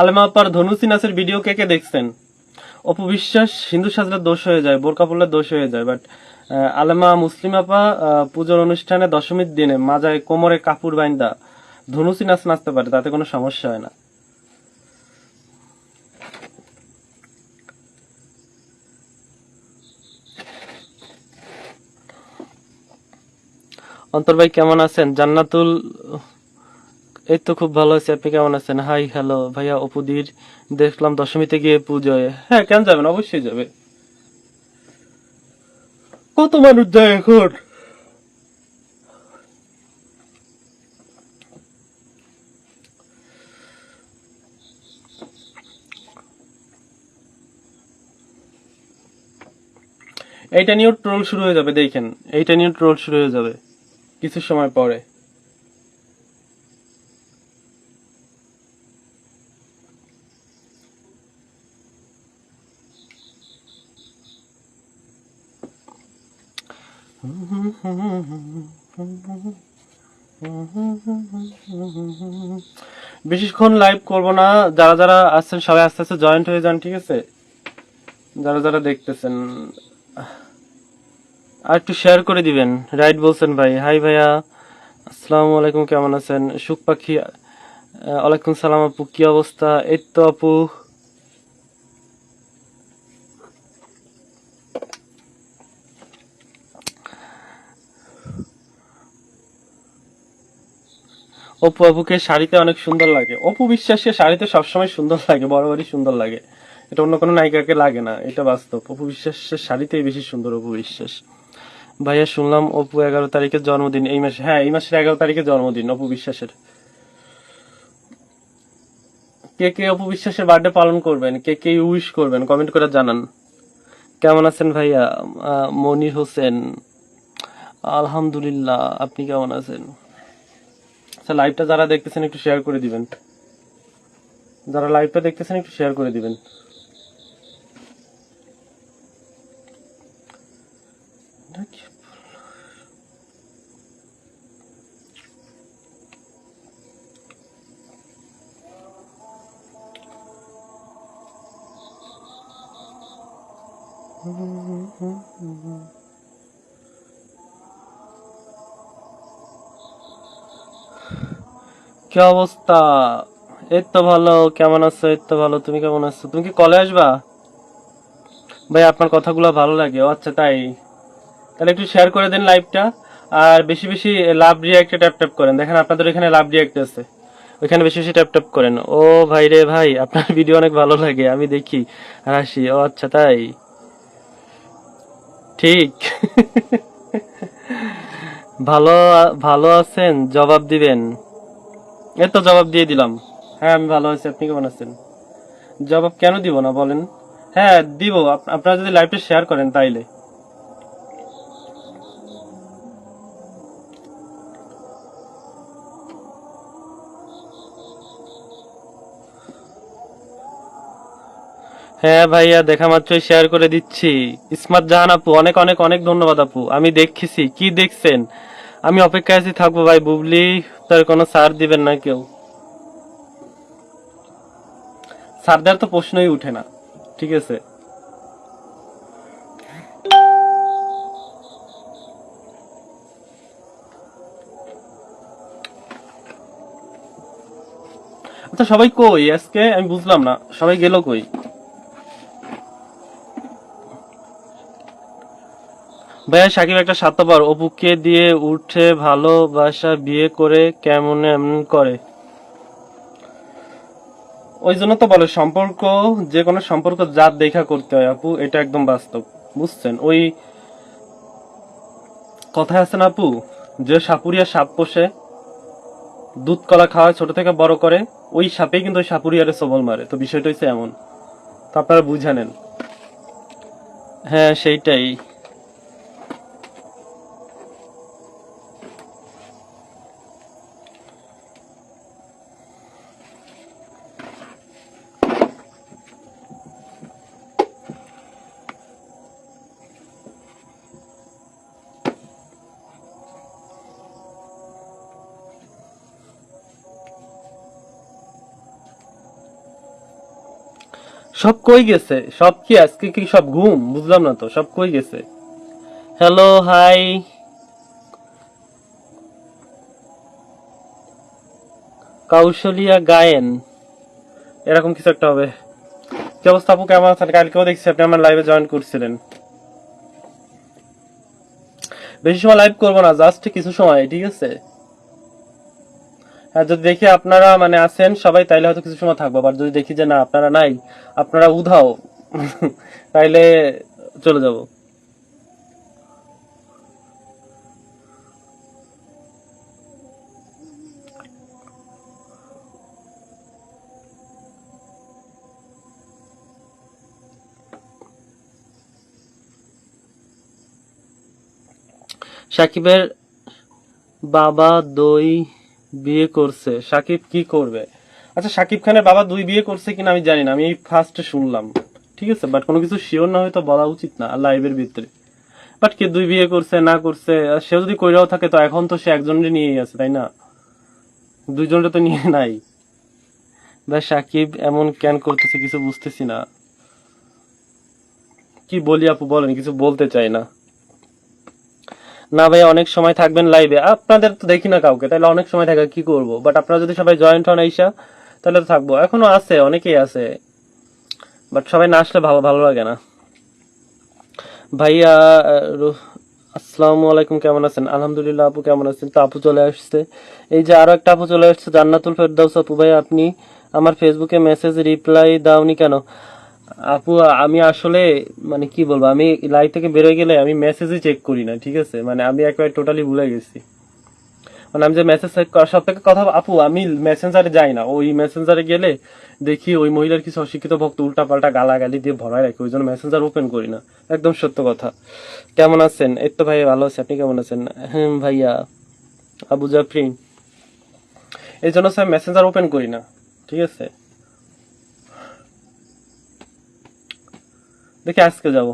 আলেমা আপার ধনুসি নাচের ভিডিও কে কে দেখছেন? অপু বিশ্বাস, হিন্দু সাজলে দোষ হয়ে যায় বোরকা পড়লে দোষ হয়ে যায় বাট আলেমা মুসলিম আপা পুজোর অনুষ্ঠানে দশমীর দিনে মাজায় কোমরে কাপড় বাইন্দা ধনুসি নাচ নাচতে পারে, তাতে কোনো সমস্যা হয় না। অন্তর ভাই, কেমন আছেন? জান্নাতুল এই তো খুব ভালো আছে। আপনি কেমন আছেন? হাই হ্যালো ভাইয়া অপুদির দেখলাম দশমীতে গিয়ে পুজোয় হ্যাঁ। কেন যাবেন? অবশ্যই যাবে। কত মানুষ যায় এখন? এইটা নিয়েও ট্রোল শুরু হয়ে যাবে, দেখেন। এইটা নিয়েও ট্রোল শুরু হয়ে যাবে, কিছু সময় পরে। বেশিক্ষণ লাইভ করব না। যারা যারা আসছেন, সবাই আস্তে আস্তে জয়েন্ট হয়ে যান, ঠিক আছে? যারা যারা দেখতেছেন, আর একটু শেয়ার করে দিবেন। রাইট বলছেন ভাই। হাই ভাইয়া। আসসালামু আলাইকুম, কেমন আছেন? সুখ পাখি ওয়ালাইকুম সালাম আপু, কি অবস্থা? এই তো আপু। অপু আপুকে শাড়িতে অনেক সুন্দর লাগে। অপু বিশ্বাসকে শাড়িতে সবসময় সুন্দর লাগে, বরাবরই সুন্দর লাগে। এটা অন্য কোনো নায়িকাকে লাগে না, এটা বাস্তব। অপু বিশ্বাসের শাড়িতেই বেশি সুন্দর অপু বিশ্বাস। ভাইয়া, শুনলাম অপু এগারো তারিখের জন্মদিন। এই মাসে হ্যাঁ এই মাসের এগারো তারিখে জন্মদিন অপু বিশ্বাসের। কে কে অপু বিশ্বাসের বার্থডে পালন করবেন? কে কে উইশ করবেন? কমেন্ট করে জানান। কেমন আছেন ভাইয়া? মনির হোসেন। আলহামদুলিল্লাহ, আপনি কেমন আছেন? আচ্ছা লাইভটা যারা দেখতেছেন একটু শেয়ার করে দিবেন। যারা লাইভটা দেখতেছেন একটু শেয়ার করে দিবেন। কি অবস্থা? এই তো ভালো, কেমন আছো? এই তো ভালো, তুমি কেমন আছো? তুমি কি কলে আসবা? ভাই, আপনার কথাগুলো ভালো লাগে। ও আচ্ছা তাই। তাহলে একটু শেয়ার করে দেন লাইভটা আর বেশি বেশি লাভ রিয়াক্টে ট্যাপ ট্যাপ করেন। দেখেন, আপনাদের এখানে লাভ রিয়াক্ট আছে। ওইখানে বেশি বেশি ট্যাপ ট্যাপ করেন। ও, ভাই রে ভাই, আপনার ভিডিও অনেক ভালো লাগে। আমি দেখি, হাসি। ও আচ্ছা তাই। ঠিক। ভালো ভালো আছেন? জবাব দিবেন। এই তো জবাব দিয়ে দিলাম। হ্যাঁ আমি ভালো আছি। আপনি কেমন আছেন? জবাব কেন দিব না বলেন? হ্যাঁ দিব। আপ- আপনারা যদি লাইভটা শেয়ার করেন তাইলে। হ্যাঁ ভাইয়া, দেখা মাত্রই শেয়ার করে দিচ্ছি। ইসমাত জাহান আপু, অনেক অনেক অনেক ধন্যবাদ আপু। আমি দেখছি। কি দেখছেন? আমি অপেক্ষায় আছি, থাকব ভাই, বুবলি। তার কোনো সার দিবেন না কেউ। সার দেওয়ার তো প্রশ্নই উঠে না, ঠিক আছে? আচ্ছা সবাই কই? আজকে আমি বুঝলাম না, সবাই গেল কই? ভাইয়া, সাকিব একটা স্বার্থপর। অপুকে দিয়ে উঠে ভালোবাসা বিয়ে করে কেমন এমন করে? ওই জন্য তো বলে, সম্পর্ক, যে কোনো সম্পর্ক জাত দেখা করতে হয় আপু, এটা একদম বাস্তব, বুঝছেন? ওই কথায় আছে না আপু, যে সাপুরিয়া সাপ পোষে, দুধ কলা খাওয়ায়, ছোট থেকে বড় করে, ওই সাপেই কিন্তু ওই সাপুরিয়ারে সবল মারে। তো বিষয়টা হচ্ছে এমন। তো আপনারা বুঝে নেন। হ্যাঁ সেইটাই। সব কই গেছে? সব কি আজকে কি সব ঘুম? বুঝলাম না তো, সব কই গেছে? Hello hi Kaushalya Gayen. এরকম কিছু একটা হবে। কি অবস্থা আপু? কেমন আছেন? কালকেও দেখছি আপনি আমার লাইভে জয়েন করছিলেন। বেশি সময় লাইভ করব না জাস্ট কিছু সময়, ঠিক আছে? যদি দেখি আপনারা মানে আছেন সবাই, তাইলে হয়তো কিছু সময় থাকব। আবার যদি দেখি যে না, আপনারা নাই, আপনারা উধাও, তাইলে চলে যাব। সাকিবের বাবা দই বিয়ে করছে। সাকিব কি করবে? আচ্ছা সাকিব খানের বাবা দুই বিয়ে করছে কিনা আমি জানি না, আমি এই ফার্স্ট শুনলাম। ঠিক আছে? বাট কোনো কিছু শিওর না হয়তো বলা উচিত না লাইভের ভিতরে। বাট কে দুই বিয়ে করছে, না করছে সে যদি কইরাও থাকে তো এখন তো সে একজনের নিয়েই আছে, তাই না? দুইজনটা তো নিয়ে নাই। ভাই, সাকিব এমন কেন করতেছে কিছু বুঝতেছি না। কি বলি আপু, বলেন, কিছু বলতে চাই না। না ভাই অনেক সময় থাকবেন লাইভে আপনাদের তো দেখি না কাউকে, তাহলে অনেক সময় থাকা, কি করব? বাট আপনারা যদি সবাই জয়েন্ট হন আইসা তাহলে তো থাকব। এখনও আছে, অনেকেই আছে। বাট সবাই না আসলে ভালো ভালো লাগে না। ভাইয়া আসসালামু আলাইকুম, কেমন আছেন? আলহামদুলিল্লাহ, আপু কেমন আছেন? তো আপু চলে আসছে। এই যে আরও একটা আপু চলে আসছে, জান্নাতুল ফেরদাউস আপু ভাই, আপনি আমার ফেসবুকে মেসেজ রিপ্লাই দাওনি কেন? আপু, আমি আসলে মানে কি বলব, আমি লাইভ থেকে বেরোয় গেলে আমি মেসেজই চেক করি না, ঠিক আছে? মানে আমি একবার টোটালি ভুলে গেছি। মানে আমি যে মেসেজ সব থেকে কথা আপু, আমি মেসেঞ্জারে যাই না। ওই মেসেঞ্জারে গেলে দেখি ওই মহিলার কিছু অশিক্ষিত ভক্ত উল্টা পাল্টা গালাগালি দিয়ে ভরায় রাখে, ওই জন্য মেসেঞ্জার ওপেন করি না। একদম সত্য কথা। কেমন আছেন? এই তো ভাই ভালো আছে, আপনি কেমন আছেন? হ্যাঁ ভাইয়া। আবু জাফরিন। এই জন্য স্যার মেসেঞ্জার ওপেন করি না, ঠিক আছে? দেখি আজকে যাব।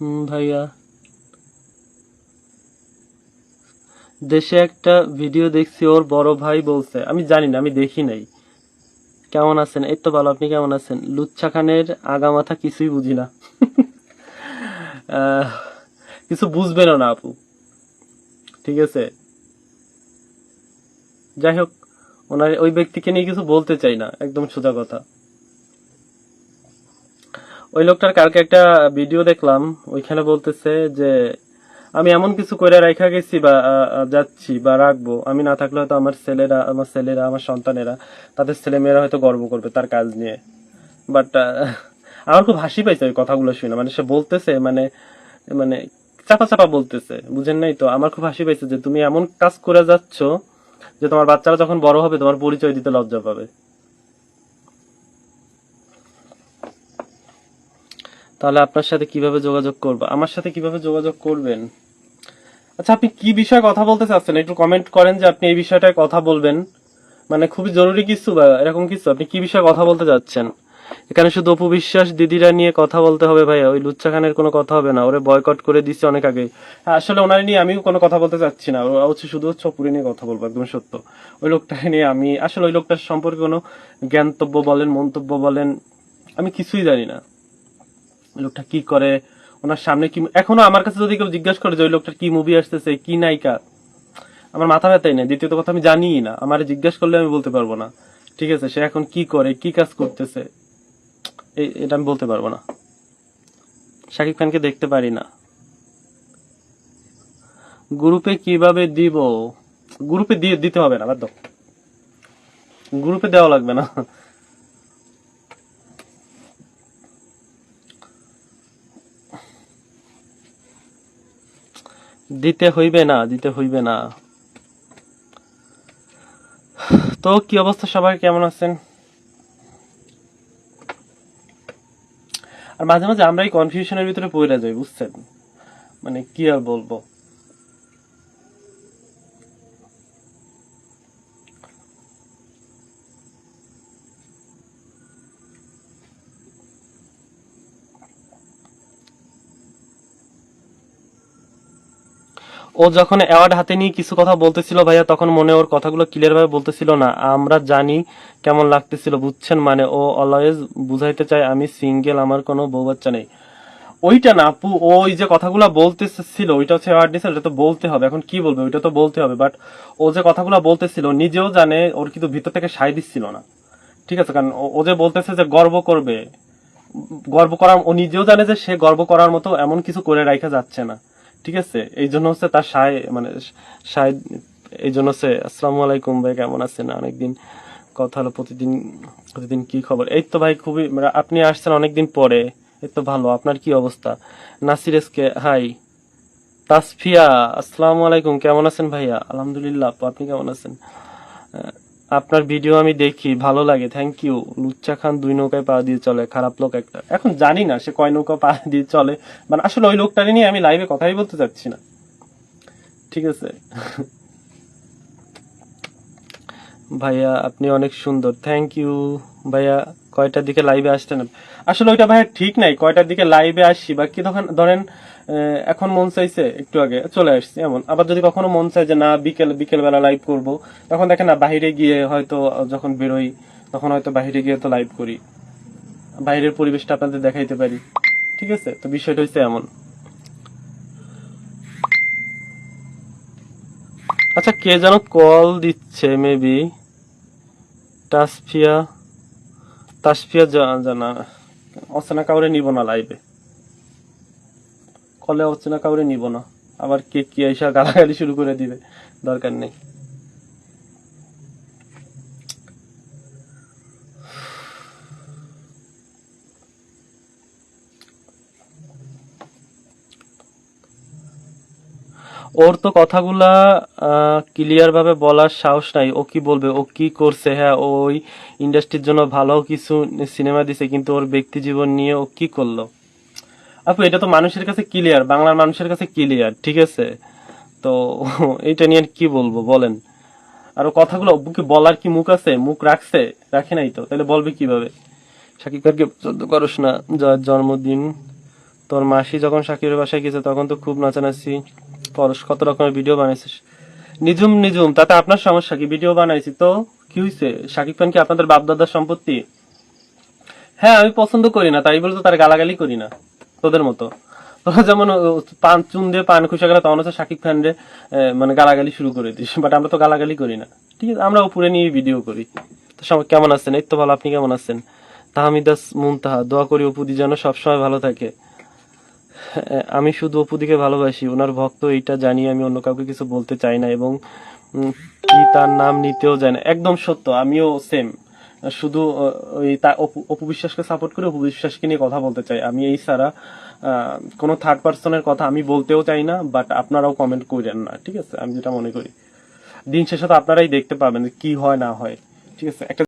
হুম, ভাইয়া। দেশে একটা ভিডিও দেখছি, ওর বড় ভাই বলছে। আমি জানি না, আমি দেখি নাই। কেমন আছেন? এই তো ভালো, আপনি কেমন আছেন? লুচ্ছা খানের আগামাথা কিছুই বুঝি না। কিছু বুঝবেনও না আপু। ঠিক আছে? যাই হোক, ওনার ওই ব্যক্তিকে নিয়ে কিছু বলতে চাই না, একদম সোজা কথা। ওই লোকটার কালকে একটা ভিডিও দেখলাম, ওইখানে বলতেছে যে আমি এমন কিছু করে রেখা গেছি বা যাচ্ছি বা রাখব। আমি না থাকলে হয়তো আমার ছেলেরা আমার ছেলেরা, আমার সন্তানেরা, তাদের ছেলে মেয়েরা হয়তো গর্ব করবে তার কাজ নিয়ে। বাট আমার খুব হাসি পাইছে ওই কথাগুলো শুনে। মানে সে বলতেছে মানে মানে চাপা চাপা বলতেছে, বুঝেন নাই তো? আমার খুব হাসি পাইছে যে তুমি এমন কাজ করে যাচ্ছ যে তোমার বাচ্চারা যখন বড় হবে তোমার পরিচয় দিতে লজ্জা পাবে। তাহলে আপনার সাথে কীভাবে যোগাযোগ করব? আমার সাথে কীভাবে যোগাযোগ করবেন? আচ্ছা আপনি কি বিষয়ে কথা বলতে চাচ্ছেন? একটু কমেন্ট করেন যে আপনি এই বিষয়টায় কথা বলবেন। মানে খুবই জরুরি কিছু বা এরকম কিছু। আপনি কি বিষয়ে কথা বলতে যাচ্ছেন এখানে শুধু অপু বিশ্বাস দিদিরা নিয়ে কথা বলতে হবে ভাইয়া। ওই লুচ্চা খানের কোনো কথা হবে না। ওরে বয়কট করে দিচ্ছে অনেক আগে। আসলে ওনার নিয়ে আমিও কোনো কথা বলতে চাচ্ছি না। ওরা হচ্ছে শুধু হচ্ছে অপুরে নিয়ে কথা বলব, একদম সত্য। ওই লোকটাকে নিয়ে আমি, আসলে ওই লোকটার সম্পর্কে কোনো জ্ঞানতব্য বলেন, মন্তব্য বলেন, আমি কিছুই জানি না। লোকটা কি করে? ওনার সামনে কি এখনও আমার কাছে যদি কেউ জিজ্ঞাসা করে যে ওই লোকটার কি মুভি আসতেছে, কি নায়িকা? আমার মাথা ব্যথাই নেই। দ্বিতীয়ত কথা আমি জানিই না। আমার জিজ্ঞেস করলে আমি বলতে পারব না। ঠিক আছে, সে এখন কি করে, কি কাজ করতেছে? এটা আমি বলতে পারব না। শাকিব খানকে দেখতে পারি না। গ্রুপে কীভাবে দিব? গ্রুপে দিয়ে দিতে হবে না, বাদ গ্রুপে দেওয়া লাগবে না। দিতে হইবে না, দিতে হইবে না। তো, কি অবস্থা সবাই কেমন আছেন? আর মাঝে মাঝে আমরা এই কনফিউশনের ভিতরে পড়ে যাই, বুঝছেন? মানে কি আর বলব? ও যখন অ্যাওয়ার্ড হাতে নিয়ে কিছু কথা বলতেছিল ভাইয়া, তখন মনে ওর কথাগুলো ক্লিয়ার ভাবে বলতেছিল না। আমরা জানি কেমন লাগতেছিল, বুঝছেন? মানে ও অলওয়েজ বুঝাইতে চায়, আমি সিঙ্গেল আমার কোনো বউ বাচ্চা নেই। ওইটা না, আপু ওই যে কথাগুলো বলতেছিল, ওইটা হচ্ছে অ্যাওয়ার্ড নিছে ওটা তো বলতে হবে। এখন কি বলবে, ওইটা তো বলতে হবে। বাট ও যে কথাগুলো বলতেছিল, নিজেও জানে, ওর কিন্তু ভিতর থেকে সায় দিচ্ছিল না। ঠিক আছে? কারণ ও যে বলতেছে যে গর্ব করবে, গর্ব করার, ও নিজেও জানে যে সে গর্ব করার মতো এমন কিছু করে রাখা যাচ্ছে না। ঠিক আছে? এই জন্য হচ্ছে তার সায় মানে সায় এই জন্য হচ্ছে আসসালামু আলাইকুম ভাই কেমন আছেন? অনেকদিন কথা হলো প্রতিদিন প্রতিদিন কি খবর? এই তো ভাই খুবই মানে আপনি আসছেন অনেকদিন পরে এই তো ভালো। আপনার কি অবস্থা? Nasir SK high. তাসফিয়া আসসালামু আলাইকুম কেমন আছেন ভাইয়া? আলহামদুলিল্লাহ আপু, আপনি কেমন আছেন? আপনার ভিডিও আমি দেখি, ভালো লাগে থ্যাংক ইউ লুচ্চা খান দুই নৌকায় পা দিয়ে চলে, খারাপ লোক একটা। এখন জানি না সে কয় নৌকা পা দিয়ে চলে। মানে আসলে ওই লোকটারে নিয়ে আমি লাইভে কথাই বলতে চাচ্ছি না। ঠিক আছে? ভাইয়া, আপনি অনেক সুন্দর। থ্যাংক ইউ ভাইয়া, কয়টার দিকে লাইভে আসতেন আসলে ওইটা ভাইয়া ঠিক নাই, কয়টার দিকে লাইভে আসি? বা কি তখন ধরেন এখন মন চাইছে একটু আগে, চলে আসছি এমন। আবার যদি কখনো মন চায় যে না, বিকেল বিকেল বেলা লাইভ করব, তখন দেখেন না, বাইরে গিয়ে হয়তো যখন বেরোই, তখন হয়তো বাহিরে গিয়ে তো লাইভ করি। বাইরের পরিবেশটা আপনাদের দেখাইতে পারি। ঠিক আছে? তো বিষয়টা হচ্ছে এমন। আচ্ছা কে যেন কল দিচ্ছে মেবি তাসফিয়া তাসফিয়া জানা অচেনা কাউরে নিব না লাইভে কলে অচেনা কাউরে নিব না। আবার কে কি এসে গালাগালি শুরু করে দিবে, দরকার নেই। ওর তো কথাগুলা ক্লিয়ার ভাবে বলার সাহস নাই। ও কি বলবে, ও কি করছে? হ্যাঁ ওই ইন্ডাস্ট্রির জন্য ভালো কিছু সিনেমা দিছে, কিন্তু ওর ব্যক্তি জীবন নিয়ে ও কি করল? আপু, এটা তো মানুষের কাছে ক্লিয়ার বাংলার মানুষের কাছে ক্লিয়ার ঠিক আছে? তো এটা নিয়ে কি বলব, বলেন। আর কথাগুলো ও কি বলার কি মুখ আছে? মুখ রাখছে? রাখে নাই তো? তাহলে বলবে কীভাবে? সাকিব খানকে পছন্দ করস না, যার জন্মদিন। তোর মাসি যখন সাকিবের বাসায় গেছে, তখন তো খুব নাচানাচি পরশ কত রকমের ভিডিও বানাইছিস। নিজুম নিজুম তাতে আপনার সমস্যা কি? ভিডিও বানাইছি তো? কি হয়েছে সাকিব খান কি আপনাদের বাপ দাদার সম্পত্তি? হ্যাঁ আমি পছন্দ করি না, তাই বলে তো তার গালাগালি করি না। তোদের মতো। তোরা যেমন পান, চুন দিয়ে পান খুশা গেলে তখন হচ্ছে সাকিব খান রে মানে গালাগালি শুরু করে দিস। বাট আমরা তো গালাগালি করি না। ঠিক আছে, আমরা উপরে নিয়ে ভিডিও করি। তো সবাই কেমন আছেন? এই তো ভালো, আপনি কেমন আছেন? তাহমিদাস মুনতাহা, দোয়া করি অপুদি যেন সবসময় ভালো থাকে। আমি শুধু অপুদিকে ভালোবাসি, ওনার ভক্ত এইটা জানি, আমি অন্য কাউকে কিছু বলতে চাই না এবং কি তার নাম নিতেও যায় না। একদম সত্য, আমিও সেম শুধু ওই তা অপু অপু সাপোর্ট করে অপবিশ্বাসকে নিয়ে কথা বলতে চাই। আমি এই ছাড়া কোনো থার্ড পার্সনের কথা আমি বলতেও চাই না বাট আপনারাও কমেন্ট করেন না, ঠিক আছে? আমি যেটা মনে করি। দিন শেষে তো আপনারাই দেখতে পাবেন কি হয়, না হয়, ঠিক আছে? একটা